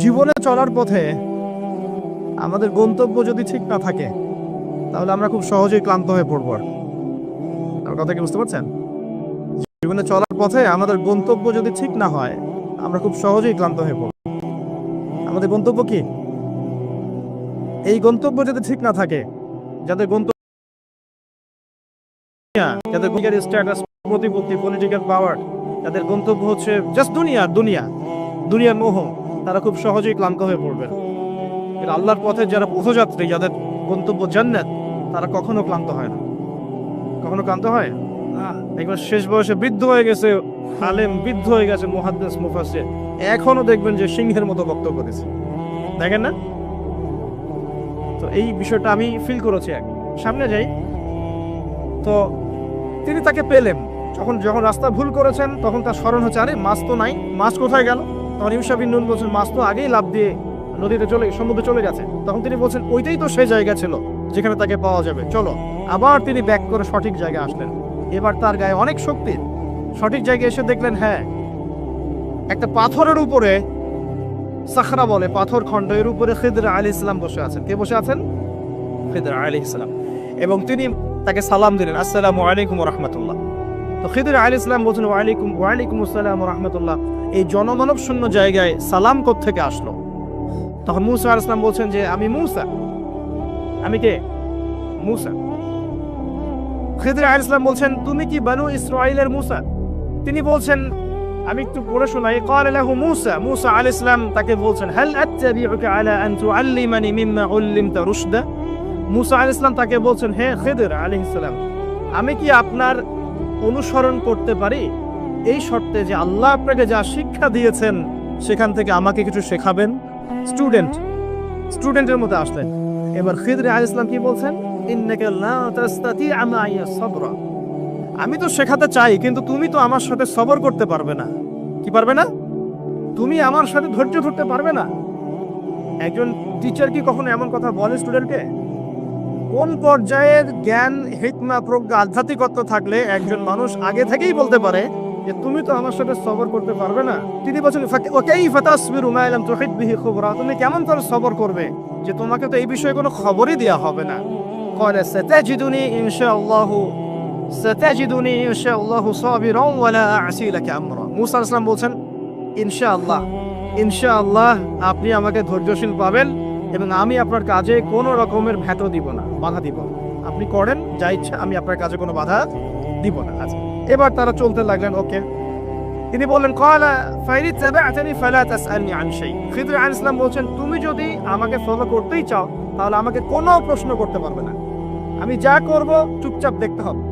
জীবনে চলার পথে আমাদের গন্তব্য যদি ঠিক না থাকে, তাহলে আমরা খুব সহজেই ক্লান্ত হয়ে পড়ব। আমার কথা কি বুঝতে পারছেন? জীবনে চলার পথে আমাদের গন্তব্য যদি ঠিক না হয়, আমরা খুব সহজেই ক্লান্ত হয়ে পড়ব। আমাদের গন্তব্য কি? এই গন্তব্য যদি ঠিক না থাকে, যাদের গন্তব্য যাদের স্ট্যাটাস প্রতিপত্তি পলিটিক্যাল পাওয়ার যাদের গন্তব্য হচ্ছে জাস্ট দুনিয়া দুনিয়া দুনিয়ার মোহ তারা খুব সহজেই ক্লান্ত হয়ে পড়বে। এর আল্লাহর পথে যারা পথযাত্রী যাদের গন্তব্য জান্নাত তারা কখনো ক্লান্ত হয় না। কখনো ক্লান্ত হয়? একবার শেষ বয়সে বৃদ্ধ হয়ে গেছে আলেম বৃদ্ধ হয়ে গেছে মুহাদ্দিস মুফাসসির। এখনও দেখবেন যে সিংহের মতো বক্তব্য দিচ্ছে দেখেন না? তো এই বিষয়টা আমি ফিল করেছি এক। সামনে যাই। তো তিনি তাকে পেলেন। যখন যখন রাস্তা ভুল করেছেন তখন তার স্মরণ হচ্ছে আরে মাছ তো নাই মাছ কোথায় গেল? তখন ইউসা বিন নুন বলছেন, মাছ তো আগেই লাভ দিয়ে নদীতে চলে, সমুদ্রে চলে গেছে। তখন তিনি বলছেন, ওইটাই তো সেই জায়গা ছিল যেখানে তাকে পাওয়া যাবে। চলো। আবার তিনি ব্যাক করে সঠিক জায়গায় আসলেন। এবার তার গায়ে অনেক শক্তি। সঠিক জায়গায় এসে দেখলেন হ্যাঁ একটা পাথরের উপরে সাখরা বলে, পাথর খণ্ড। এর উপরে খিদর আলী ইসলাম বসে আছেন। কে বসে আছেন? খিদর আলী ইসলাম। এবং তিনি তাকে সালাম দিলেন, আসসালামু আলাইকুম রহমতুল্লাহ। তো খিদর আলী ইসলাম বলছেন ওয়ালাইকুম ওয়ালাইকুম আসসালাম রহমতুল্লাহ। এই জনমানব শূন্য জায়গায় সালাম থেকে আসলো তখন মুসা আল ইসলাম বলছেন যে আমি মুসা আমি কে মুসা খিদর আল ইসলাম বলছেন তুমি কি বানু ইসরাইলের মুসা তিনি বলছেন আমি একটু পড়ে শোনাই قال له موسى موسى عليه السلام তাকে বলছেন هل اتبعك على ان تعلمني مما علمت رشدا মুসা আলাইহিস সালাম তাকে বলছেন হে খিদর আলাইহিস সালাম আমি কি আপনার অনুসরণ করতে পারি এই শর্তে যে আল্লাহ আপনাকে যা শিক্ষা দিয়েছেন, সেখান থেকে আমাকে কিছু শেখাবেন। স্টুডেন্ট স্টুডেন্টের মতো আসলেন। এবার খিদর আলাইহিস সালাম কি বলছেন? আমি তো শেখাতে চাই, কিন্তু তুমি তো আমার সাথে সবর করতে পারবে না। কি পারবে না? তুমি আমার সাথে ধৈর্য ধরতে পারবে না। একজন টিচার কি কখনো এমন কথা বলে স্টুডেন্টকে কোন পর্যায়ের জ্ঞান, হিকমা, প্রজ্ঞা, আধ্যাত্মিকত্ব থাকলে একজন মানুষ আগে থেকেই বলতে পারে যে তুমি তো আমার সাথে সবর করতে পারবে না। তিনি বলছেন ওকেই ফাতাসবির উমাইলাম তোহিদ বিহি খবরা। তুমি কেমন তার সবর করবে? যে তোমাকে তো এই বিষয়ে কোনো খবরই দেওয়া হবে না। কলে, সতাজিদুনি ইনশাআল্লাহ সেতে সতাজিদুনি ইনশাআল্লাহ সাবিরান ওয়ালা আ'সি লাকা আমরা। মুসা আলাইহিস বলছেন, ইনশাআল্লাহ ইনশাআল্লাহ আপনি আমাকে ধৈর্যশীল পাবেন এবং আমি আপনার কাজে কোনো রকমের ভেত দিব না, বাধা দিব আপনি করেন যা ইচ্ছা, আমি আপনার কাজে কোনো বাধা দিব না। আচ্ছা। এবার তারা চলতে লাগলেন, ওকে। তিনি বললেন কয়লা ফাইরি আন বলছেন, তুমি যদি আমাকে ফলো করতেই চাও, তাহলে আমাকে কোনো প্রশ্ন করতে পারবে না। আমি যা করব, চুপচাপ দেখতে হবে।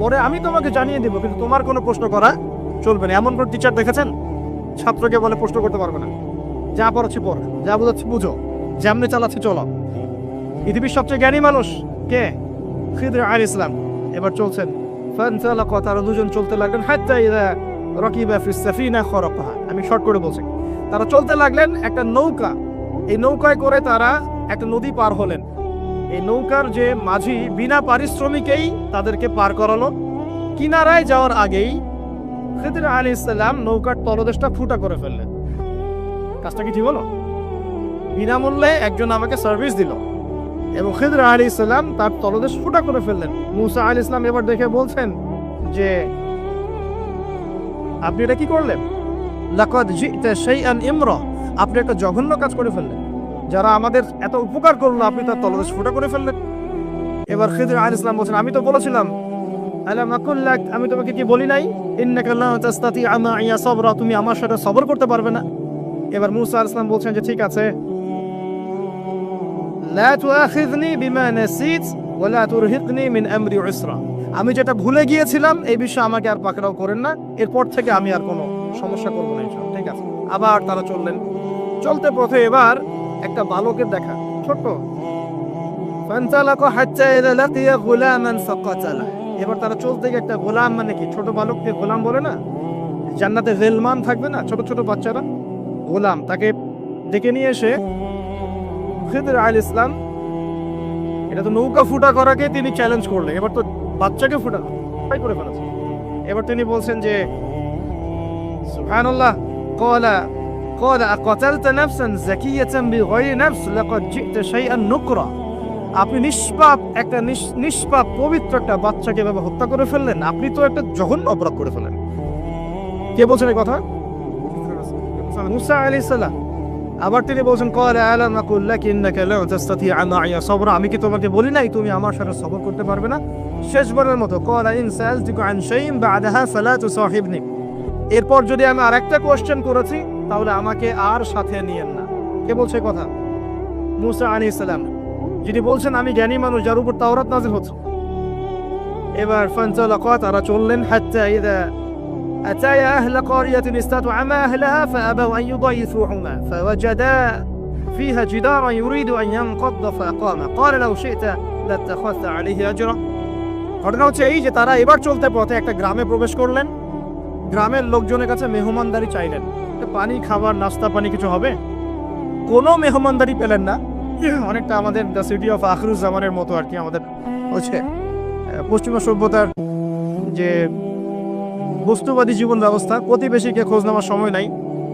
পরে আমি তোমাকে জানিয়ে দেবো, কিন্তু তোমার কোনো প্রশ্ন করা চলবে না। এমন কোন টিচার দেখেছেন? ছাত্রকে বলে প্রশ্ন করতে পারবে না। যা পড়াচ্ছি পড়, যা বোঝাচ্ছি বুঝো, যেমনি চালাচ্ছি চলো। পৃথিবীর সবচেয়ে জ্ঞানী মানুষ কে? খিদর আল ইসলাম এবার চলছেন ফানসালাক তারা দুজন চলতে লাগলেন। হাত্তা ইদা রকিবা ফিস সাফিনা খরকাহা আমি শর্ট করে বলছি। তারা চলতে লাগলেন একটা নৌকা। এই নৌকায় করে তারা একটা নদী পার হলেন। এই নৌকার যে মাঝি বিনা পারিশ্রমিকেই তাদেরকে পার করালো। কিনারায় যাওয়ার আগেই খিদির আলী ইসলাম নৌকার তলদেশটা ফুটা করে ফেললেন। কাজটা কি ঠিক হলো? বিনামূল্যে একজন আমাকে সার্ভিস দিল। এবং খিদির আলী ইসলাম তার তলদেশ ফুটা করে ফেললেন। মুসা আলী ইসলাম এবার দেখে বলছেন যে, আপনি এটা কি করলেন? লাকাদ জিতা শাইআন ইমরা। আপনি একটা জঘন্য কাজ করে ফেললেন। যারা আমাদের এত উপকার করল, আপনি তার তলদেশ ফুটা করে ফেললেন। এবার খিদির আল ইসলাম বলছেন, আমি তো বলেছিলাম আমি তোমাকে কি বলি নাই? ইন্নাকা লা তাস্তাতি আমা সাবরা, তুমি আমার সাথে সবর করতে পারবে না? এবার মুসা আলাইহিস সালাম বলছেন যে, ঠিক আছে লা তুআখিযনি বিমা নাসিত ওয়া লা তুরহিকনি মিন আমরি উসরা আমি যেটা ভুলে গিয়েছিলাম, এই বিষয়ে আমাকে আর পাকড়াও করেন না। এরপর থেকে আমি আর কোনো সমস্যা করব না ইনশাআল্লাহ। ঠিক আছে। আবার তারা চললেন। চলতে পথে এবার একটা বালকের দেখা। ছোট এবার তারা চলতে গিয়ে একটা গোলাম মানে কি? ছোট বালককে গোলাম বলে না? জান্নাতে রেলমান থাকবে না? ছোট ছোট বাচ্চারা? গোলাম। তাকে ডেকে নিয়ে এসে খিদর আল ইসলাম এটা তো নৌকা ফুটা করাকে তিনি চ্যালেঞ্জ করলেন এবার তো বাচ্চাকে ফুটা তাই করে ফেলেছে এবার তিনি বলছেন যে সুবহানাল্লাহ কলা قال أقتلت نفسا زكية بغير نفس لقد جئت شيئا نكرا আপনি নিষ্পাপ একটা নিস- নিষ্পাপ পবিত্র একটা বাচ্চাকে এভাবে হত্যা করে ফেললেন আপনি তো একটা জঘন্য অপরাধ করে ফেললেন কে বলছেন এই কথা মুসা আলাইহিস সালাম আবার তিনি বলছেন সবরা। আমি কি তোমাকে বলি নাই, তুমি আমার সাথে সবর করতে পারবে না? শেষবারের মতো এরপর যদি আমি আরেকটা কোশ্চেন করেছি, তাহলে আমাকে আর সাথে নিয়েন না। কে বলছে কথা? মুসা আলাইহিস সালাম। যিনি বলছেন, আমি জ্ঞানী মানুষ, যার উপর তাওরাত নাযিল হচ্ছে। এবার ফানতালাকা তারা চললেন ইদা أتايا أهل قرية استطعما أهلها فأبوا أن يضيفوهما فوجدا فيها جدارا يريد أن ينقض فأقام قال لو شئت لاتخذت عليه أجرا ঘটনা হচ্ছে এই যে তারা এবার চলতে পথে একটা গ্রামে প্রবেশ করলেন গ্রামের লোকজনের কাছে মেহমানদারি চাইলেন তো পানি খাবার নাস্তা পানি কিছু হবে কোনো মেহমানদারি পেলেন না অনেকটা আমাদের দ্য সিটি অফ আখরুজ্জামানের মতো আর কি আমাদের হচ্ছে আহ, পশ্চিমা সভ্যতার যে বস্তুবাদী জীবন ব্যবস্থা প্রতিবেশীকে খোঁজ নেওয়ার সময় নাই।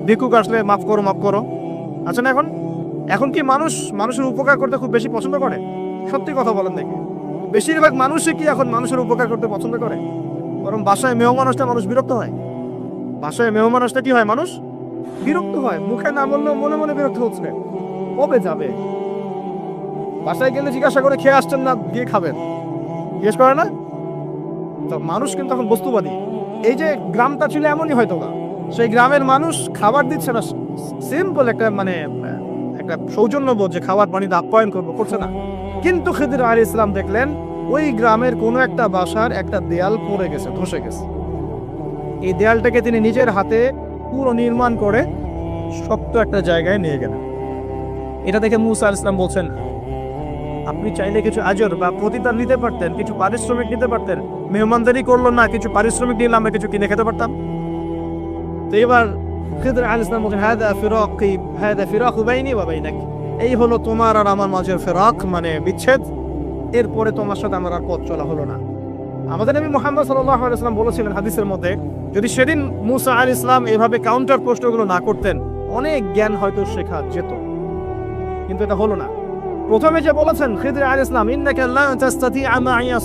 ভিক্ষুক আসলে মাফ করো মাফ করো। আচ্ছা না, এখন? এখন কি মানুষ, মানুষের উপকার করতে খুব বেশি পছন্দ করে? সত্যি কথা বলেন দেখি। বেশিরভাগ মানুষই কি এখন মানুষের উপকার করতে পছন্দ করে? বরং বাসায় মেহমান আসলে মানুষ বিরক্ত হয়? বাসায় মেহমান আসলে কি হয় মানুষ? বিরক্ত হয়। মুখে না বললেও মনে মনে বিরক্ত হচ্ছে। কবে যাবে? বাসায় গেলে জিজ্ঞাসা করে খেয়ে আসছেন না, গিয়ে খাবেন। জিজ্ঞেস করে না? তো মানুষ কিন্তু এখন বস্তুবাদী। এই যে গ্রামটা ছিল এমনই হয়তো না সেই গ্রামের মানুষ খাবার দিচ্ছে না সিম্পল একটা মানে একটা সৌজন্যবোধ যে খাবার পানিতে আপ্যায়ন করব, করছে না। কিন্তু খেদির আলী ইসলাম দেখলেন, ওই গ্রামের কোনো একটা বাসার একটা দেয়াল পড়ে গেছে, ধসে গেছে। এই দেয়ালটাকে তিনি নিজের হাতে পুরো নির্মাণ করে শক্ত একটা জায়গায় নিয়ে গেলেন। এটা দেখে মুসা আল ইসলাম বলছেন আপনি চাইলে কিছু আজর বা প্রতিদান নিতে পারতেন, কিছু পারিশ্রমিক নিতে পারতেন, মেহমানদারি করল না, কিছু পারিশ্রমিক দিলে আমরা কিছু কিনে খেতে পারতাম? তো এবার খিদর আল ইসলাম বলছেন হায়দা ফিরাক হায়দা ফিরাক বাইনি বা বাইনাক। এই হলো তোমার আর আমার মাঝের ফেরাক মানে বিচ্ছেদ। এরপরে তোমার সাথে আমার আর পথ চলা হলো না। আমাদের নবী মোহাম্মদ সাল্লাম বলেছিলেন হাদিসের মধ্যে, যদি সেদিন মুসা আল ইসলাম এভাবে কাউন্টার প্রশ্নগুলো না করতেন, অনেক জ্ঞান হয়তো শেখা যেত। কিন্তু এটা হলো না। প্রথমে যে বলেছেন, খিদর আল ইসলাম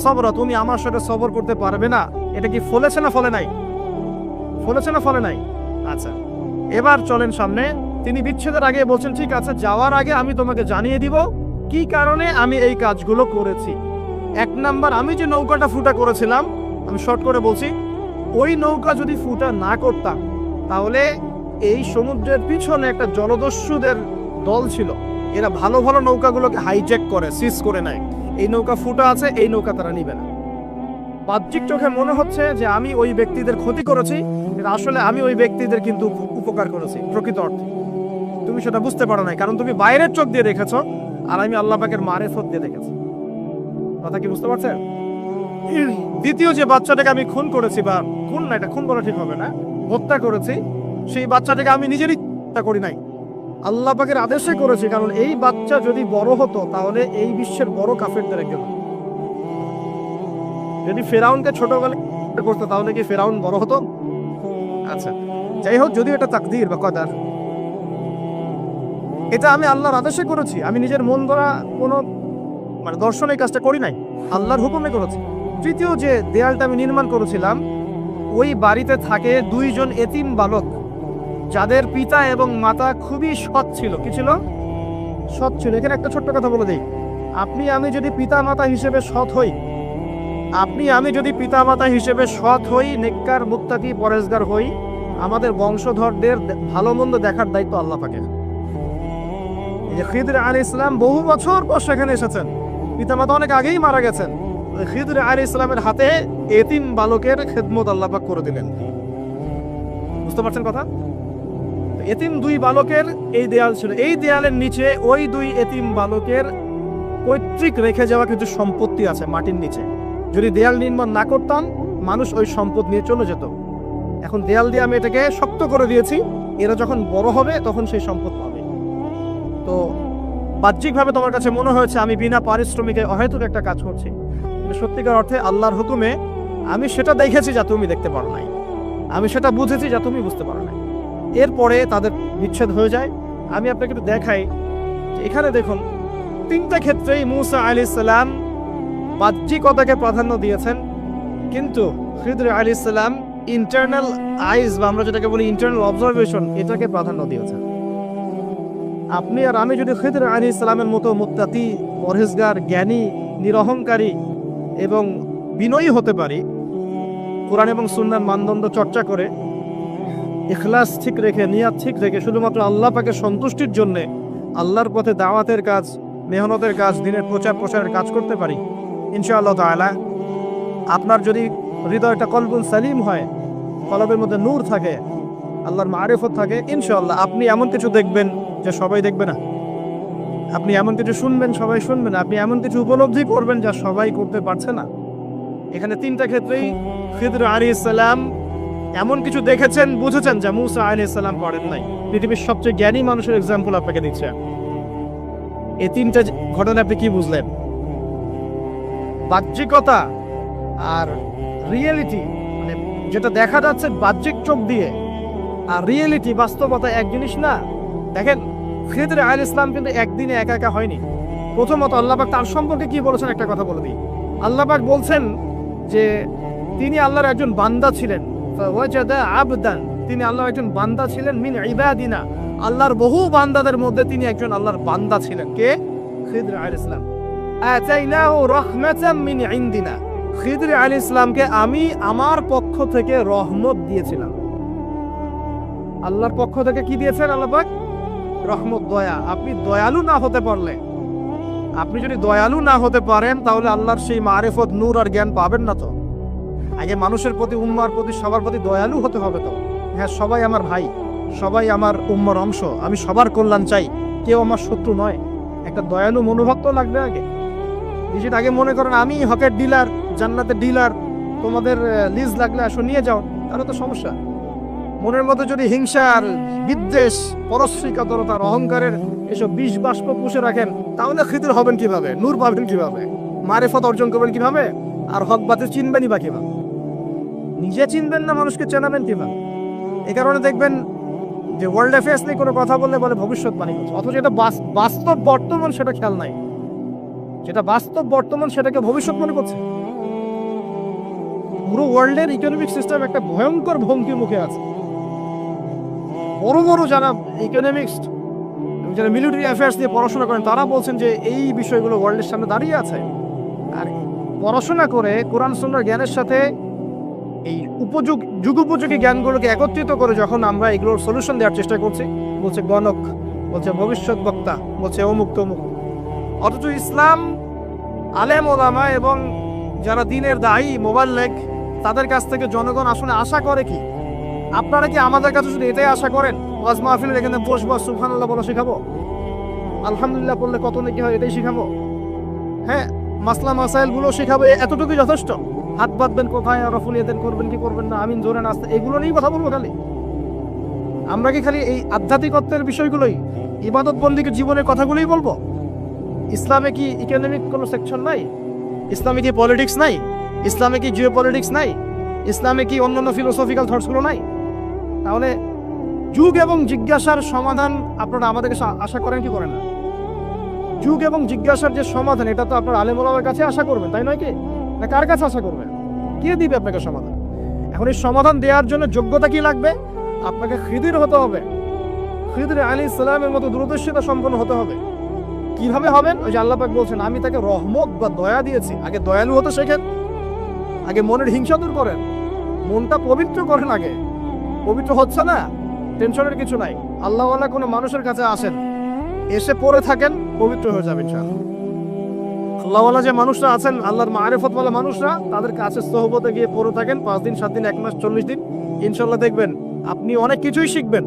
সাবরা তুমি আমার সাথে সবর করতে পারবে না। এটা কি ফলেছে না ফলে নাই? ফলেছে না ফলে নাই? আচ্ছা এবার চলেন সামনে। তিনি বিচ্ছেদের আগে বলছেন, ঠিক আছে, যাওয়ার আগে আমি তোমাকে জানিয়ে দিব কি কারণে আমি এই কাজগুলো করেছি। এক নাম্বার, আমি যে নৌকাটা ফুটা করেছিলাম আমি শর্ট করে বলছি, ওই নৌকা যদি ফুটা না করতাম, তাহলে এই সমুদ্রের পিছনে একটা জলদস্যুদের দল ছিল। এরা ভালো ভালো নৌকাগুলোকে হাইজ্যাক করে সিজ করে নেয়। এই নৌকা ফুটা আছে, এই নৌকা তারা নিবে না। বাহ্যিক চোখে মনে হচ্ছে যে আমি ওই ব্যক্তিদের ক্ষতি করেছি আসলে আমি ওই ব্যক্তিদের কিন্তু উপকার করেছি, প্রকৃত অর্থে। তুমি সেটা বুঝতে পারো নাই, কারণ তুমি বাইরের চোখ দিয়ে দেখেছ, আর আমি আল্লাহ পাকের মারেফত দিয়ে দেখেছি। কথা কি বুঝতে পারছেন? দ্বিতীয় যে বাচ্চাটাকে আমি খুন করেছি, বা খুন না, এটা খুন বলা ঠিক হবে না, হত্যা করেছি, সেই বাচ্চাটাকে আমি নিজেরই হত্যা করি নাই। আল্লাহ পাকের আদেশে করেছি, কারণ এই বাচ্চা যদি বড় হতো, তাহলে এই বিশ্বের বড় কাফেরদের একজন যদি ফেরাউনকে ছোটবেলায় করতো, তাহলে কি ফেরাউন বড় হতো? আচ্ছা যাই হোক যদি এটা তাকদির বা কদার। এটা আমি আল্লাহর আদেশে করেছি, আমি নিজের মন ধরা কোনো মানে দর্শন কাজটা করি নাই। আল্লাহর হুকুমে করেছি। তৃতীয় যে দেয়ালটা আমি নির্মাণ করেছিলাম, ওই বাড়িতে থাকে দুইজন এতিম বালক। যাদের পিতা এবং মাতা খুবই সৎ ছিল। কি ছিল? সৎ ছিল। এখানে একটা ছোট্ট কথা বলে দিই। আপনি, আমি যদি পিতা মাতা হিসেবে সৎ হই, আপনি, আমি যদি পিতা মাতা হিসেবে সৎ হই, নেককার মুক্তাকি পরেশগার হই, আমাদের বংশধরদের ভালো মন্দ দেখার দায়িত্ব আল্লাহ পাকে খিদর আলী ইসলাম বহু বছর পর সেখানে এসেছেন। পিতামাতা অনেক আগেই মারা গেছেন। খিদর আলী ইসলামের হাতে এতিম বালকের খেদমত আল্লাহ পাক করে দিলেন। বুঝতে পারছেন কথা? এতিম দুই বালকের এই দেয়াল ছিল। এই দেয়ালের নিচে ওই দুই এতিম বালকের পৈতৃক রেখে যাওয়া কিছু সম্পত্তি আছে মাটির নিচে। যদি দেয়াল নির্মাণ না করতাম, মানুষ ওই সম্পদ নিয়ে চলে যেত। এখন দেয়াল দিয়ে আমি এটাকে শক্ত করে দিয়েছি, এরা যখন বড় হবে তখন সেই সম্পদ পাবে। তো বাহ্যিকভাবে তোমার কাছে মনে হয়েছে, আমি বিনা পারিশ্রমিকে অহেতুক একটা কাজ করছি। সত্যিকার অর্থে আল্লাহর হুকুমে আমি সেটা দেখেছি যা তুমি দেখতে পারো নাই। আমি সেটা বুঝেছি যা তুমি বুঝতে পারো নাই। এরপরে তাদের বিচ্ছেদ হয়ে যায়। আমি আপনাকে একটু দেখাই। এখানে দেখুন, তিনটা ক্ষেত্রেই মুসা আলি সাল্লাম বাহ্যিকতাকে প্রাধান্য দিয়েছেন। কিন্তু খিদর আলি সাল্লাম ইন্টারনাল আইজ বা আমরা যেটাকে বলি ইন্টারনাল অবজারভেশন এটাকে প্রাধান্য দিয়েছেন। আপনি আর আমি যদি খিদর আলী ইসলামের মতো মুত্তাতি পরহেজগার, জ্ঞানী, নিরহংকারী এবং বিনয়ী হতে পারি, কোরআন এবং সুন্নার মানদণ্ড চর্চা করে ইখলাস ঠিক রেখে, নিয়াত ঠিক রেখে শুধুমাত্র আল্লাহ পাকে সন্তুষ্টির জন্যে আল্লাহর পথে দাওয়াতের কাজ, মেহনতের কাজ, দিনের প্রচার প্রসারের কাজ করতে পারি। ইনশাআল্লাহ তাআলা, আপনার যদি হৃদয়টা কলবুল সালিম হয়, কলবের মধ্যে নূর থাকে, আল্লাহর মারেফত থাকে, ইনশাআল্লাহ আপনি এমন কিছু দেখবেন যে সবাই দেখবে না। আপনি এমন কিছু শুনবেন, সবাই শুনবেন আপনি এমন কিছু উপলব্ধি করবেন যা সবাই করতে পারছে না। এখানে তিনটা ক্ষেত্রেই খিদর আলী ইসলাম এমন কিছু দেখেছেন, বুঝেছেন যা মুসা আলী ইসলাম করেন নাই। পৃথিবীর সবচেয়ে জ্ঞানী মানুষের এক্সাম্পল আপনাকে দিচ্ছে। এই তিনটা ঘটনা আপনি কি বুঝলেন? বাহ্যিকতা আর রিয়েলিটি মানে যেটা দেখা যাচ্ছে বাহ্যিক চোখ দিয়ে, আর রিয়েলিটি বাস্তবতা এক জিনিস না। দেখেন, খিদরে আল ইসলাম কিন্তু একদিনে একা একা হয়নি। প্রথমত আল্লাহবাক তার সম্পর্কে কি বলেছেন একটা কথা বলে দিই। আল্লাহবাক বলছেন যে তিনি আল্লাহর একজন বান্দা ছিলেন। ওয়াজাদা আবদান। তিনি আল্লাহ একজন বান্দা ছিলেন, মিন ইবাদিনা। আল্লাহর বহু বান্দাদের মধ্যে তিনি একজন আল্লাহর বান্দা ছিলেন। কে? খিদর আল ইসলাম। আতাইনাহু রাহমাতাম মিন ইনদিনা। খিদর আল ইসলামকে আমি আমার পক্ষ থেকে রহমত দিয়েছিলাম। আল্লাহর পক্ষ থেকে কি দিয়েছেন আল্লাহ পাক? রহমত, দয়া। আপনি দয়ালু না হতে পারলে। আপনি যদি দয়ালু না হতে পারেন, তাহলে আল্লাহর সেই মারেফত, নূর আর জ্ঞান পাবেন না তো। আগে মানুষের প্রতি, উম্মার প্রতি, সবার প্রতি দয়ালু হতে হবে তো। হ্যাঁ সবাই আমার ভাই, সবাই আমার উম্মার অংশ, আমি সবার কল্যাণ চাই, কেউ আমার শত্রু নয়। একটা দয়ালু মনোভাব তো লাগবে আগে। নিজের আগে মনে করেন আমি হকের ডিলার জান্নাতের ডিলার তোমাদের লিজ লাগলে আসো, নিয়ে যাও, তাহলে তো সমস্যা। মনের মধ্যে যদি হিংসার বিদ্বেষ পরশ্রীকাতরতার অহংকারের এসব বিষ বাষ্প পুষে রাখেন, তাহলে খিদির হবেন কীভাবে? নূর পাবেন কীভাবে? মারেফত অর্জন করবেন কীভাবে? আর হক বাতিল চিনবেনই বা কীভাবে? নিজে চিনবেন না, মানুষকে চেনাবেন কীভাবে? এ কারণে দেখবেন যে ওয়ার্ল্ড অ্যাফেয়ার্স নিয়ে কোনো কথা বললে বলে ভবিষ্যৎবাণী করছে। অথচ এটা বাস্তব বর্তমান সেটা খেয়াল নাই। যেটা বাস্তব বর্তমান সেটাকে ভবিষ্যৎ মনে করছে। পুরো ওয়ার্ল্ডের ইকোনমিক সিস্টেম একটা ভয়ঙ্কর ভঙ্গির মুখে আছে। বড় বড় যারা ইকোনমিক্স যারা মিলিটারি অ্যাফেয়ার্স নিয়ে পড়াশোনা করেন, তারা বলছেন যে এই বিষয়গুলো ওয়ার্ল্ডের সামনে দাঁড়িয়ে আছে। আর পড়াশোনা করে কোরআন সুন্নার জ্ঞানের সাথে এই উপযোগ যুগোপযোগী জ্ঞানগুলোকে একত্রিত করে যখন আমরা এগুলোর সলিউশন দেওয়ার চেষ্টা করছি, বলছে গণক, বলছে ভবিষ্যৎ বক্তা, বলছে অমুক তমুক। অথচ ইসলাম আলেম ওলামা এবং যারা দিনের দায়ী, মোবাইল লেখ, তাদের কাছ থেকে জনগণ আসলে আশা করে কি? আপনারা কি আমাদের কাছে শুধু এটাই আশা করেন? ওয়াজ মাহফিলের এখানে বসবো সুবহান আল্লাহ বলা শেখাবো? আলহামদুলিল্লাহ বললে কত নাকি হয় এটাই শেখাবো। হ্যাঁ মাসলা মাসাইলগুলো শেখাবো এতটুকুই যথেষ্ট। হাত বাঁধবেন কোথায় রফুল এদেন করবেন কি করবেন না, আমিন জোরে নাচতে, এগুলো নিয়েই কথা বলব খালি। আমরা কি খালি এই আধ্যাত্মিকত্বের বিষয়গুলোই ইবাদত বন্দিকে জীবনের কথাগুলোই বলব? ইসলামে কি ইকোনমিক কোনো সেকশন নাই? ইসলামে কি পলিটিক্স নাই? ইসলামে কি জিও পলিটিক্স নাই? ইসলামে কি অন্যান্য ফিলোসফিক্যাল থটসগুলো নাই? তাহলে যুগ এবং জিজ্ঞাসার সমাধান আপনারা আমাদের কাছে আশা করেন কি করেন না? যুগ এবং জিজ্ঞাসার যে সমাধান, এটা তো আপনার আলেমুলামের কাছে আশা করবেন, তাই নয় কি? না কার কাছে আশা করবেন কে দিবে আপনাকে সমাধান? এখন এই সমাধান দেওয়ার জন্য যোগ্যতা কি লাগবে? আপনাকে খিদির হতে হবে। খিদির আলী ইসলামের মতো দূরদর্শিতা সম্পন্ন হতে হবে। কীভাবে হবেন? ওই যে আল্লাহ পাক বলছেন, আমি তাকে রহমত বা দয়া দিয়েছি। আগে দয়ালু হতে শেখেন, আগে মনের হিংসা দূর করেন। মনটা পবিত্র করেন আগে। পবিত্র হচ্ছে না, টেনশনের কিছু নাই। আল্লাহওয়ালা কোনো মানুষের কাছে আসেন, এসে পড়ে থাকেন, পবিত্র হয়ে যাবেন ইনশাআল্লাহ। আল্লাহওয়ালা যে মানুষরা আছেন, আল্লাহর মারেফতওয়ালা মানুষরা, তাদের কাছে সহবতে গিয়ে পড়ে থাকেন, পাঁচ দিন, সাত দিন, এক মাস, চল্লিশ দিন। ইনশাল্লাহ দেখবেন, আপনি অনেক কিছুই শিখবেন।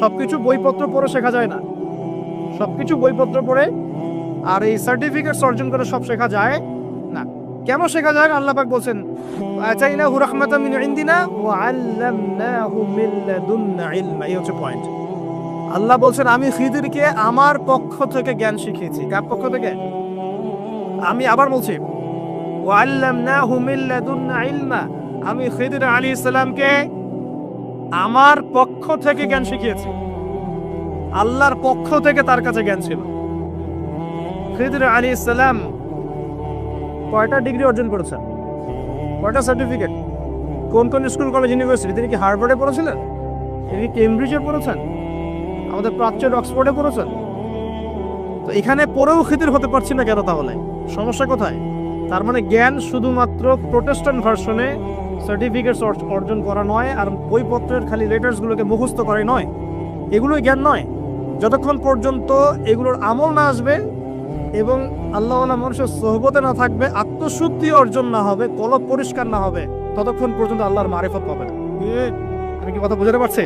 সবকিছু বইপত্র পড়ে শেখা যায় না। সবকিছু বইপত্র পড়ে আর এই সার্টিফিকেট অর্জন করে সব শেখা যায় না। কেন শেখা যায়? আল্লাহ পাক বলছেন হচ্ছে পয়েন্ট আল্লাহ বলছেন, আমি খিদিরকে আমার পক্ষ থেকে জ্ঞান শিখিয়েছি। কার পক্ষ থেকে? আমি আবার বলছি আমি খিদির আলাইহিস সালামকে আমার পক্ষ থেকে জ্ঞান শিখিয়েছি। আল্লাহর পক্ষ থেকে তার কাছে জ্ঞান ছিল। খিদির আলী ইসলাম কয়টা ডিগ্রি অর্জন করেছেন? কয়টা সার্টিফিকেট? কোন কোন স্কুল, কলেজ, ইউনিভার্সিটি? তিনি কি হার্ভার্ডে পড়েছিলেন? তিনি কি কেমব্রিজে পড়েছেন? আমাদের প্রাচ্যের অক্সফোর্ডে পড়েছেন? তো এখানে পরেও খিদির হতে পারছি না কেন তাহলে? সমস্যা কোথায়? তার মানে জ্ঞান শুধুমাত্র প্রোটেস্ট্যান্ট ভার্সনে সার্টিফিকেটস অর্জন করা নয় আর বইপত্রের খালি লেটার্সগুলোকে মুখস্থ করাই নয়। এগুলোই জ্ঞান নয়। যতক্ষণ পর্যন্ত এগুলোর আমল না আসবে এবং আল্লাহ মানুষের সহবতে না থাকবে আত্মশুদ্ধি অর্জন না হবে কলব পরিষ্কার না হবে ততক্ষণ পর্যন্ত আল্লাহর মারিফত পাবে না। আমি কি কথা বোঝাতে পারছি?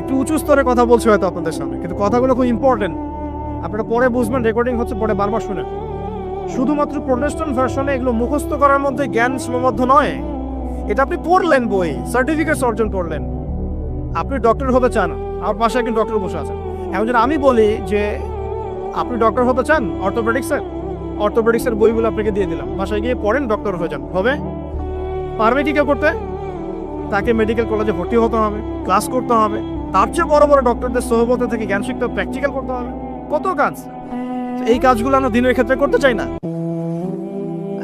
একটু উঁচু স্তরে কথা বলছি হয়তো আপনাদের সামনে কিন্তু কথাগুলো খুব ইম্পর্টেন্ট আপনারা পরে বুঝবেন রেকর্ডিং হচ্ছে পরে বারবার শুনেন। শুধুমাত্র প্রোটেস্ট্যান্ট ভার্সনে এগুলো মুখস্থ করার মধ্যে জ্ঞান সীমাবদ্ধ নয়। এটা আপনি পড়লেন বই সার্টিফিকেট অর্জন করলেন। আপনি ডক্টর হতে চান, আমার পাশে একজন ডক্টর বসে আছেন। এখন যদি আমি বলি যে আপনি ডক্টর হতে চান অর্থোপেডিক্সের অর্থোপেডিক্সের বইগুলো আপনাকে দিয়ে দিলাম। বাসায় গিয়ে পড়েন ডক্টর হয়ে যান। হবে? পারবে কি কেউ করতে? তাকে মেডিকেল কলেজে ভর্তি হতে হবে ক্লাস করতে হবে। তার চেয়ে বড় বড় ডক্টরদের সহবতে থেকে জ্ঞান শিখতে প্র্যাকটিক্যাল করতে হবে। কত কাজ এই কাজগুলো আমরা দিনের ক্ষেত্রে করতে চাই না।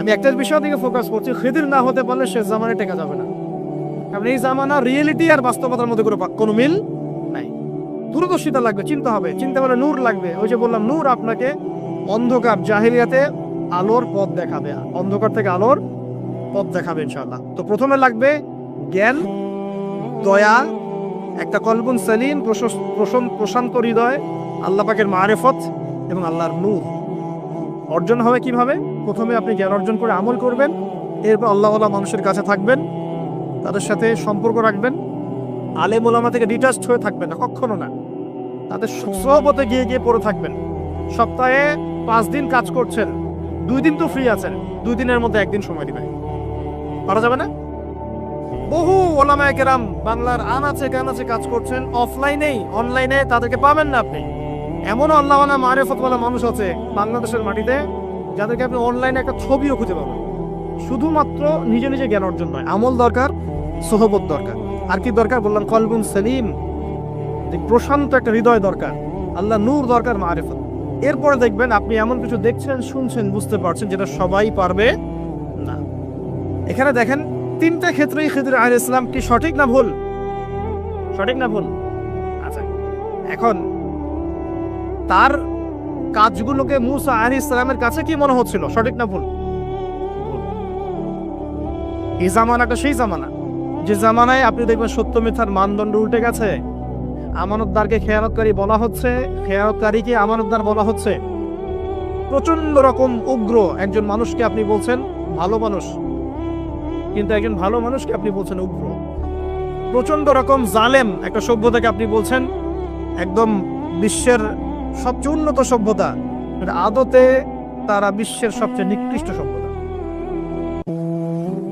আমি একটা বিষয় দিকে ফোকাস করছি, খিদির না হতে পারলে সে জামানে টেকা যাবে না। কারণ এই জামানা রিয়েলিটি আর বাস্তবতার মধ্যে কোনো মিল নাই। দূরদর্শিতা লাগবে, চিন্তা হবে। চিন্তা মানে নূর লাগবে। ওই যে বললাম, নূর আপনাকে অন্ধকার জাহিলিয়াতে আলোর পথ দেখাবে। অন্ধকার থেকে আলোর পথ দেখাবে ইনশাআল্লাহ। তো প্রথমে লাগবে জ্ঞান, দয়া, একটা সেলিম, প্রশস- প্রশান্ত হৃদয় আল্লাহ পাকের মারেফত এবং আল্লাহর নূর। অর্জন হবে কীভাবে? প্রথমে আপনি জ্ঞান অর্জন করে আমল করবেন, এরপর আল্লাহ আল্লাহ মানুষের কাছে থাকবেন, তাদের সাথে সম্পর্ক রাখবেন, আলেম ওলামা থেকে ডিটাচড হয়ে থাকবেন না, কখনো না। তাদের সহবতে গিয়ে গিয়ে পড়ে থাকবেন। সপ্তাহে পাঁচ দিন কাজ করছেন, দুই দিন তো ফ্রি আছেন, দুই দিনের মধ্যে একদিন সময় দিবেন। পারা যাবে না? বহু ওলামায় কেরাম বাংলার আনাচে কানাচে কাজ করছেন অফলাইনেই অনলাইনে তাদেরকে পাবেন না আপনি। এমন আল্লাহওয়ালা মারেফতওয়ালা মানুষ আছে বাংলাদেশের মাটিতে, যাদেরকে আপনি অনলাইনে একটা ছবিও খুঁজে পাবেন। শুধুমাত্র নিজে নিজে জ্ঞান অর্জন নয়, আমল দরকার, সোহবত দরকার। আর কি দরকার? বললাম কলবুন সেলিম। প্রশান্ত একটা হৃদয় দরকার, আল্লাহ নূর দরকার মারেফত। এরপরে দেখবেন আপনি এমন কিছু দেখছেন, শুনছেন, বুঝতে পারছেন যেটা সবাই পারবে না। এখানে দেখেন, তিনটা ক্ষেত্রেই খিদির আহ ইসলাম কি সঠিক না ভুল? সঠিক না ভুল? আচ্ছা এখন তার কাজগুলোকে মুসা আহ ইসলামের কাছে কি মনে হচ্ছিল? সঠিক না ভুল। এই জামানাটা সেই জামানা, যে জামানায় আপনি দেখবেন সত্য মিথ্যার মানদণ্ড উল্টে গেছে। আমানতদারকে খেয়ালতকারী বলা হচ্ছে খেয়ালতকারীকে আমানতদার বলা হচ্ছে। প্রচণ্ড রকম উগ্র একজন মানুষকে আপনি বলছেন, ভালো মানুষ। কিন্তু একজন ভালো মানুষকে আপনি বলছেন উগ্র। প্রচণ্ড রকম জালেম একটা সভ্যতাকে আপনি বলছেন, একদম বিশ্বের সবচেয়ে উন্নত সভ্যতা আদতে তারা বিশ্বের সবচেয়ে নিকৃষ্ট সভ্যতা।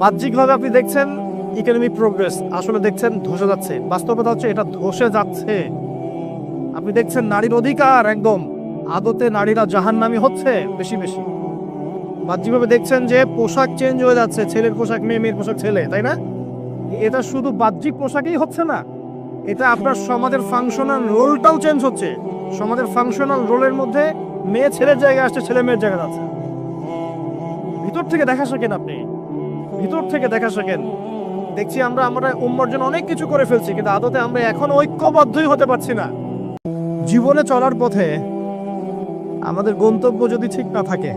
বাহ্যিকভাবে আপনি দেখছেন ইকোনমিক প্রোগ্রেস আসলে দেখছেন ধসে যাচ্ছে। বাস্তবতা হচ্ছে এটা ধসে যাচ্ছে। আপনি দেখছেন নারীর অধিকার একদম, আদতে নারীরা জাহান্নামী হচ্ছে বেশি বেশি। বাহ্যিকভাবে দেখছেন যে পোশাক চেঞ্জ হয়ে যাচ্ছে, ছেলের পোশাক মেয়ে, মেয়ের পোশাক ছেলে, তাই না? এটা শুধু বাহ্যিক পোশাকেই হচ্ছে না, এটা আপনার সমাজের ফাংশনাল রোলটাও চেঞ্জ হচ্ছে। সমাজের ফাংশনাল রোলের মধ্যে মেয়ে ছেলের জায়গায় আসছে, ছেলে মেয়ের জায়গায় আছে ভিতর থেকে দেখা শেখেন আপনি। ভিতর থেকে দেখা শেখেন। দেখছি আমরা আমরা উম্মার জন্য অনেক কিছু করে ফেলছি, কিন্তু আদতে আমরা এখন ঐক্যবদ্ধই হতে পারছি না। জীবনে চলার পথে আমাদের গন্তব্য যদি ঠিক না থাকে,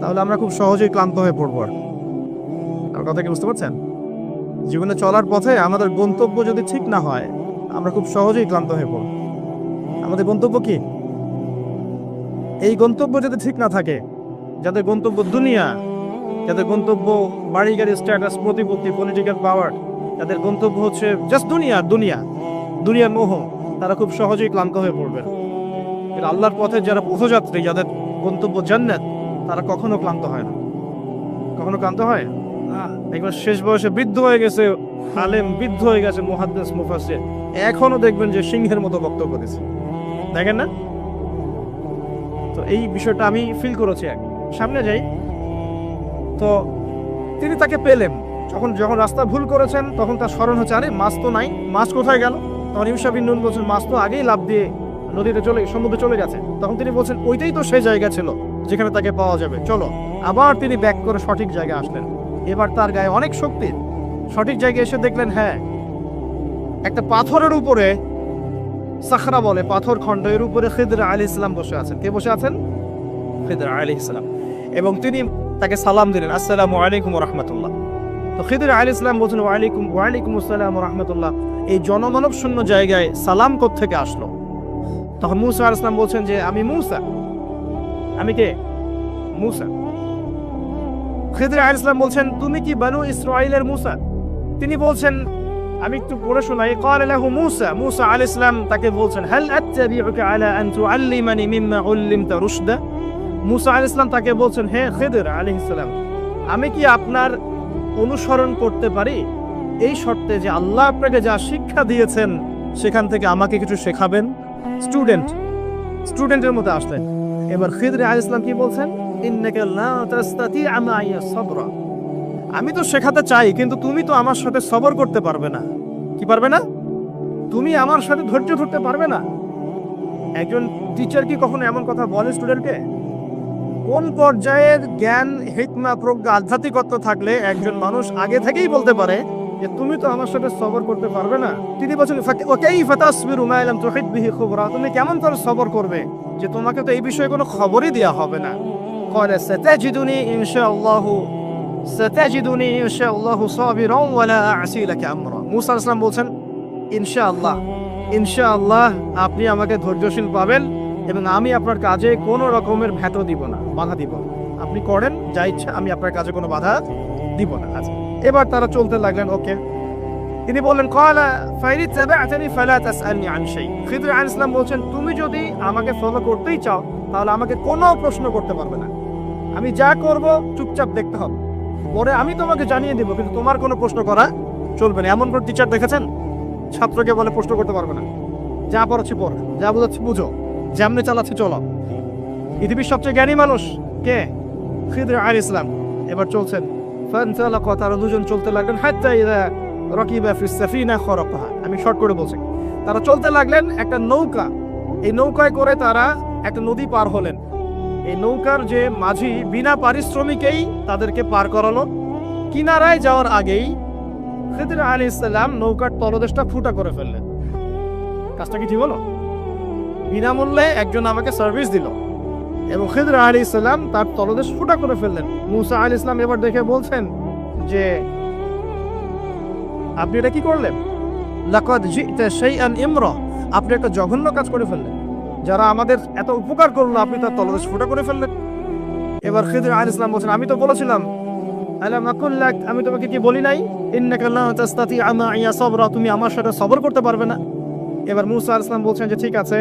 তাহলে আমরা খুব সহজেই ক্লান্ত হয়ে পড়ব আর। কথা কি বুঝতে পারছেন? জীবনে চলার পথে আমাদের গন্তব্য যদি ঠিক না হয়, আমরা খুব সহজেই ক্লান্ত হয়ে পড়ব। আমাদের গন্তব্য কি? এই গন্তব্য যদি ঠিক না থাকে যাদের গন্তব্য দুনিয়া যাদের গন্তব্য বাড়ি গাড়ি স্ট্যাটাস প্রতিপত্তি পলিটিক্যাল পাওয়ার যাদের গন্তব্য হচ্ছে জাস্ট দুনিয়া দুনিয়া দুনিয়ার মোহ তারা খুব সহজেই ক্লান্ত হয়ে পড়বে। আল্লাহর পথে যারা পথযাত্রী যাদের গন্তব্য জান্নাত তারা কখনো ক্লান্ত হয় না। কখনো ক্লান্ত হয়? একবার শেষ বয়সে বৃদ্ধ হয়ে গেছে আলেম বৃদ্ধ হয়ে গেছে মুহাদ্দিস মুফাসসির। এখনও দেখবেন যে সিংহের মতো বক্তব্য দিচ্ছে। দেখেন না? তো এই বিষয়টা আমি ফিল করেছি এক সামনে যাই। তো তিনি তাকে পেলেন। যখন যখন রাস্তা ভুল করেছেন, তখন তার স্মরণ হচ্ছে, আরে, মাছ তো নাই। মাছ কোথায় গেল? তখন ইউসা বিন নুন বলছেন, মাছ তো আগেই লাভ দিয়ে নদীতে চলে, সমুদ্রে চলে গেছে। তখন তিনি বলছেন, ওইটাই তো সেই জায়গা ছিল যেখানে তাকে পাওয়া যাবে। চলো। আবার তিনি ব্যাক করে সঠিক জায়গায় আসলেন। এবার তার গায়ে অনেক শক্তি। সঠিক জায়গায় এসে দেখলেন হ্যাঁ একটা পাথরের উপরে সাখরা বলে, পাথর খণ্ড এর উপরে খিদর আলী ইসলাম বসে আছেন। কে বসে আছেন? খিদর আলী ইসলাম এবং তিনি তাকে সালাম দিলেন, আসসালামু আলাইকুম রহমতুল্লাহ তো খিদর আলী ইসলাম বলছেন, ওয়ালাইকুম ওয়ালাইকুম আসসালাম রহমতুল্লাহ এই জনমানব শূন্য জায়গায় সালাম থেকে আসলো? তখন মুসা আল ইসলাম বলছেন যে, আমি মুসা। আমি কে? মুসা। খিদর আল ইসলাম বলছেন, তুমি কি বানু ইসরাইলের মুসা? তিনি বলছেন আমি একটু পড়ে শোনাই قال له موسى موسى عليه السلام তাকে বলছেন هل اتبعك على ان تعلمني مما علمت رشدا মুসা আলাইহিস সালাম তাকে বলছেন হে খিদর আলাইহিস সালাম আমি কি আপনার অনুসরণ করতে পারি এই শর্তে যে আল্লাহ আপনাকে যা শিক্ষা দিয়েছেন সেখান থেকে আমাকে কিছু শেখাবেন স্টুডেন্ট স্টুডেন্টের মতো আসলেন এবার খিদর আলাইহিস সালাম কি বলছেন ইন্নাকা লা তাস্তাতিআ মাইয়া সাবরা আমি তো শেখাতে চাই, কিন্তু তুমি তো আমার সাথে সবর করতে পারবে না। কি পারবে না? তুমি আমার সাথে ধৈর্য ধরতে পারবে না। একজন টিচার কি কখনো এমন কথা বলে স্টুডেন্টকে কোন পর্যায়ের জ্ঞান, হিকমা, প্রজ্ঞা, আধ্যাত্মিকত্ব থাকলে একজন মানুষ আগে থেকেই বলতে পারে যে, তুমি তো আমার সাথে সবর করতে পারবে না তিনি বলছেন ওকেই ফাতাসবির উমাইলাম তোহিদ বিহি খবরা তুমি কেমন করে সবর করবে যে, তোমাকে তো এই বিষয়ে কোনো খবরই দেওয়া হবে না? কলে সেতে জিদুনি ইনশাআল্লাহ সাতাজিদুনি ইনশাআল্লাহু সাবিরান ইনশাআল্লাহ ইনশাআল্লাহ আপনি আমাকে ধৈর্যশীল পাবেন এবং আমি আপনার কাজে কোনো রকমের দিব না, বাধা দিব না। আপনি করেন, যা ইচ্ছা, আমি আপনার কাজে কোনো বাধা দিব না। আচ্ছা, এবার তারা চলতে লাগলেন, ওকে। তিনি বললেন কয়লা ফাইরি তাবা'তানি ফালা খিদর বলছেন, তুমি যদি আমাকে ফলো করতেই চাও, তাহলে আমাকে কোনো প্রশ্ন করতে পারবে না। আমি যা করব, চুপচাপ দেখতে হবে। পরে আমি তোমাকে জানিয়ে দেবো, কিন্তু তোমার কোনো প্রশ্ন করা চলবে না। এমন কোন টিচার দেখেছেন? ছাত্রকে বলে প্রশ্ন করতে পারবে না। যা পড়াচ্ছি পড়, যা বোঝাচ্ছি বুঝো, যেমনি চালাচ্ছি চলো। পৃথিবীর সবচেয়ে জ্ঞানী মানুষ কে? খিদর আল ইসলাম। এবার চলছেন তারা দুজন চলতে লাগলেন আমি শর্ট করে বলছি, তারা চলতে লাগলেন একটা নৌকা। এই নৌকায় করে তারা একটা নদী পার হলেন। এই নৌকার যে মাঝি বিনা পারিশ্রমিকেই তাদেরকে পার করালো, কিনারায় যাওয়ার আগেই খিদির আলী ইসলাম নৌকার তলদেশটা ফুটা করে ফেললেন। কাজটা কি ঠিক হলো? বিনামূল্যে একজন আমাকে সার্ভিস দিল এবং খিদির আলী ইসলাম তার তলদেশ ফুটা করে ফেললেন। মুসা আলী ইসলাম এবার দেখে বলছেন যে, আপনি এটা কি করলেন? লাকাদ জিতা শাইআন ইমরা। আপনি একটা জঘন্য কাজ করে ফেললেন। যারা আমাদের এত উপকার করল, আপনি তার তলদেশ ফুটা করে ফেললেন। এবার খিদির আল ইসলাম বলছেন, আমি তো বলেছিলাম। আমি তোমাকে কি বলি নাই? তুমি আমার সাথে সবর করতে পারবে না। এবার মুসা আলাইহিস সালাম বলছেন যে, ঠিক আছে।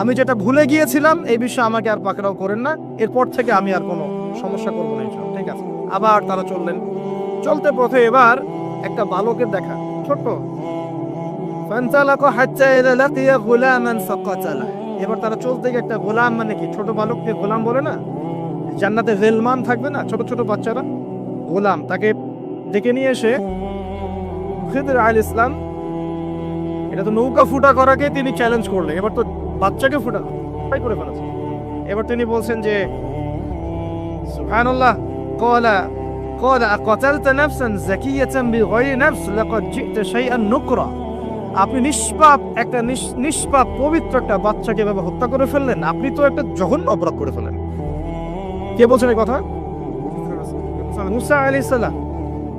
আমি যেটা ভুলে গিয়েছিলাম, এই বিষয়ে আমাকে আর পাকড়াও করেন না। এরপর থেকে আমি আর কোনো সমস্যা করব না ঠিক আছে। আবার তারা চললেন। চলতে পথে এবার একটা বালকের দেখা, ছোট্ট। এবার তারা চোখ দেখে একটা গোলাম মানে কি? ছোট বালককে গোলাম বলে না? জান্নাতে রেলমান থাকবে না? ছোট ছোট বাচ্চারা? গোলাম। তাকে ডেকে নিয়ে এসে খিদর আল ইসলাম, এটা তো নৌকা ফুটা করাকে তিনি চ্যালেঞ্জ করলেন। এবার তো বাচ্চাকে ফুটা তাই করে ফেলেছে। এবার তিনি বলছেন যে সুহানুল্লাহ কলা قال أقتلت نفسا زكية بغير نفس لقد جئت شيئا نكرا আপনি নিষ্পাপ একটা নিস- নিষ্পাপ পবিত্র একটা বাচ্চাকে এভাবে হত্যা করে ফেললেন আপনি তো একটা জঘন্য অপরাধ করে ফেললেন কে বলছেন এই কথা মুসা আলাইহিস সালাম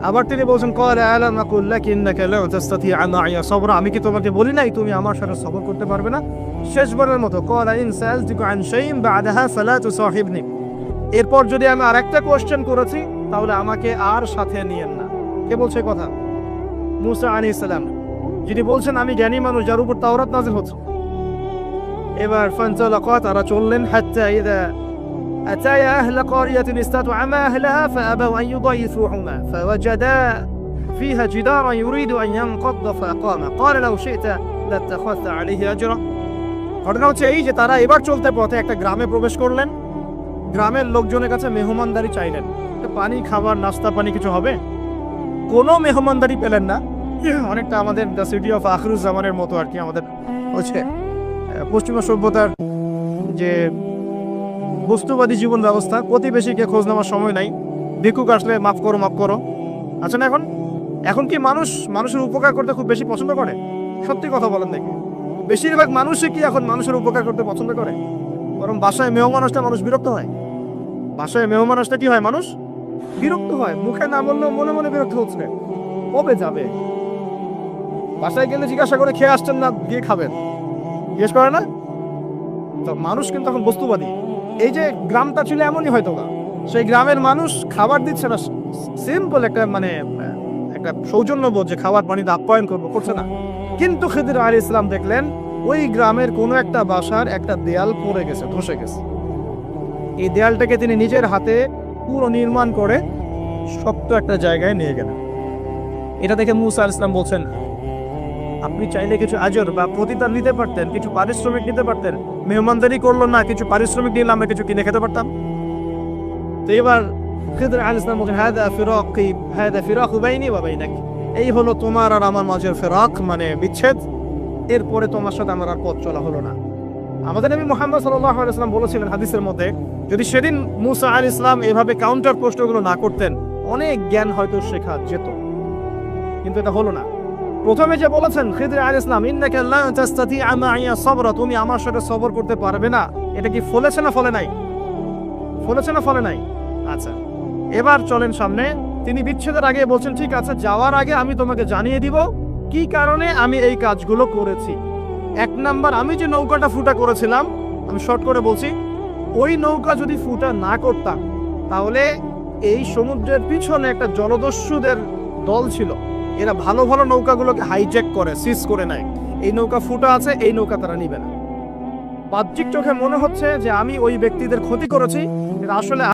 আবার তিনি বলছেন قال ألم أقل لك إنك لن تستطيع معي صبرا আমি কি তোমাকে বলি নাই তুমি আমার সাথে সবর করতে পারবে না শেষবারের মতো قال إن سألتك عن شيء بعدها فلا تصاحبني এরপর যদি আমি আরেকটা কোশ্চেন করেছি তাহলে আমাকে আর সাথে নিয়েন না কে বলছে এই কথা মুসা আলাইহিস সালাম যিনি বলছেন আমি জ্ঞানী মানুষ যার উপর তাওরাত নাজিল হচ্ছে এবার ফানতালাকা তারা চললেন হাত্তা ইদা أتايا أهل قرية استطعما أهلها فأبوا أن يضيفوهما فوجدا فيها جدارا يريد أن ينقض فأقام قال لو شئت لاتخذت عليه أجرا ঘটনা হচ্ছে এই যে তারা এবার চলতে পথে একটা গ্রামে প্রবেশ করলেন গ্রামের লোকজনের কাছে মেহমানদারি চাইলেন। পানি, খাবার, নাস্তা, পানি কিছু হবে? কোনো মেহমানদারি পেলেন না? অনেকটা আমাদের দ্য সিটি অফ আখরুজ্জামানের মতো আর কি আমাদের হচ্ছে পশ্চিমা সভ্যতার যে বস্তুবাদী জীবন ব্যবস্থা, প্রতিবেশীকে খোঁজ নেওয়ার সময় নাই। ভিক্ষুক আসলে মাফ করো মাফ করো। আচ্ছা না এখন? এখন কি মানুষ, মানুষের উপকার করতে খুব বেশি পছন্দ করে? সত্যি কথা বলেন দেখি। বেশিরভাগ মানুষই কি এখন মানুষের উপকার করতে পছন্দ করে? বরং বাসায় মেহমান আসলে মানুষ বিরক্ত হয়। বাসায় মেহমান আসলে কি হয় মানুষ? বিরক্ত হয়। মুখে না বললেও মনে মনে বিরক্ত হচ্ছে। কবে যাবে? বাসায় গেলে জিজ্ঞাসা করে খেয়ে আসছেন না, গিয়ে খাবেন। জিজ্ঞেস করে না? তো মানুষ কিন্তু এখন বস্তুবাদী। এই যে গ্রামটা ছিল এমনই হয়তো না সেই গ্রামের মানুষ খাবার দিচ্ছে না। সিম্পল একটা মানে একটা সৌজন্যবোধ যে খাবার পানিতে আপ্যায়ন করব, করছে না। কিন্তু খেদির আলী ইসলাম দেখলেন ওই গ্রামের কোনো একটা বাসার একটা দেয়াল পড়ে গেছে, ধসে গেছে। এই দেয়ালটাকে তিনি নিজের হাতে পুরো নির্মাণ করে শক্ত একটা জায়গায় নিয়ে গেলেন। এটা দেখে মুসা ইসলাম বলছেন, আপনি চাইলে কিছু আজর বা প্রতিদান নিতে পারতেন, কিছু পারিশ্রমিক নিতে পারতেন, মেহমানদারি করল না, কিছু পারিশ্রমিক নিলে আমরা কিছু কিনে খেতে পারতাম? তো এবার খিদর আল ইসলাম বলছেন হ্যাঁ ফিরক হ্যাঁ ফিরক বাইনি বা বাইনাক। এই হলো তোমার আর আমার মাঝের ফেরাক মানে বিচ্ছেদ। এরপরে তোমার সাথে আমার আর পথ চলা হলো না। আমাদের নবী মোহাম্মদ সাল্লাম বলেছিলেন হাদিসের মধ্যে, যদি সেদিন মুসা আল ইসলাম এভাবে কাউন্টার প্রশ্নগুলো না করতেন, অনেক জ্ঞান হয়তো শেখা যেত। কিন্তু এটা হলো না। প্রথমে যে বলেছেন, খিদর আল ইসলাম মাইয়া তুমি আমার সাথে সবর করতে পারবে না। এটা কি ফলেছে না ফলে নাই? ফলেছে না ফলে নাই? আচ্ছা এবার চলেন সামনে। তিনি বিচ্ছেদের আগে বলছেন, ঠিক আছে, যাওয়ার আগে আমি তোমাকে জানিয়ে দিব কি কারণে আমি এই কাজগুলো করেছি? এক নাম্বার, আমি যে নৌকাটা ফুটা করেছিলাম, আমি শর্ট করে বলছি, ওই নৌকা যদি ফুটা না করতাম, তাহলে এই সমুদ্রের পিছনে একটা জলদস্যুদের দল ছিল। এরা ভালো ভালো নৌকাগুলোকে হাইজ্যাক করে সিজ করে নেয়। এই নৌকা ফুটা আছে, এই নৌকা তারা নিবে না। বাহ্যিক চোখে মনে হচ্ছে যে আমি ওই ব্যক্তিদের ক্ষতি করেছি আসলে